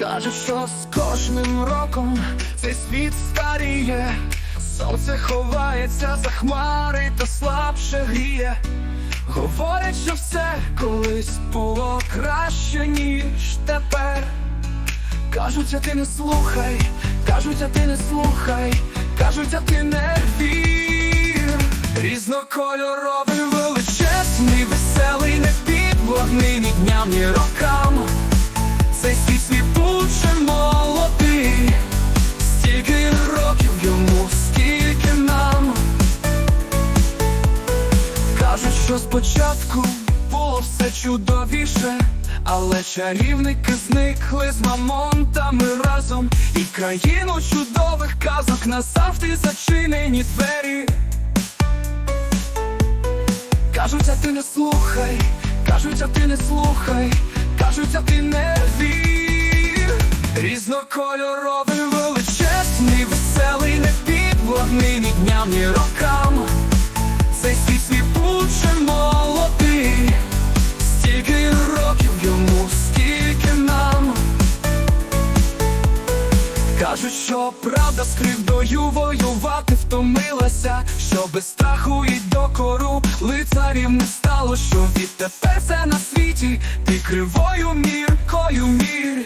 Кажуть, що з кожним роком цей світ старіє, сонце ховається за хмари та слабше гріє. Говорять, що все колись було краще, ніж тепер. Кажуть, а ти не слухай, кажуть, а ти не слухай, кажуть, а ти не вір. Різнокольоровий, величезний, веселий, не підвладний ні дням, ні рокам. Що спочатку було все чудовіше, але чарівники зникли з мамонтами разом, і країну чудових казок назавжди зачинені двері. Кажуть, а ти не слухай, кажуть, а ти не слухай, кажуть, а ти не вір. Різнокольоровий, величезний, веселий, не підвладний ні дням, ні рокам. Кажуть, що правда з кривдою воювати втомилася, що без страху і докору лицарів не стало, що відтепер все на світі, ти кривою міркою мір.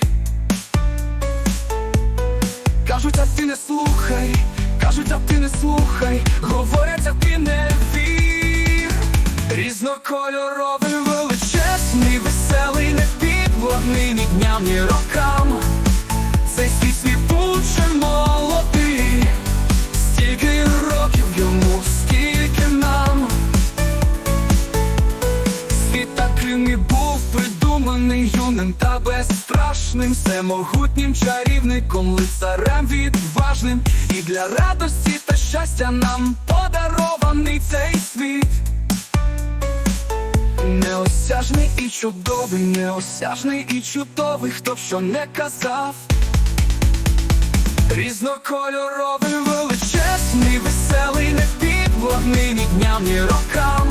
Кажуть, а ти не слухай, кажуть, а ти не слухай, говорять, а ти не вір. Різнокольоровий, величезний, веселий, не підвладний ні дням, ні рокам. Придуманий та безстрашним, всемогутнім чарівником, лицарем відважним, і для радості та щастя нам подарований цей світ. Неосяжний і чудовий, неосяжний і чудовий, хто б що не казав. Різнокольоровий, величезний, веселий, не підвладний ні дням, ні рокам.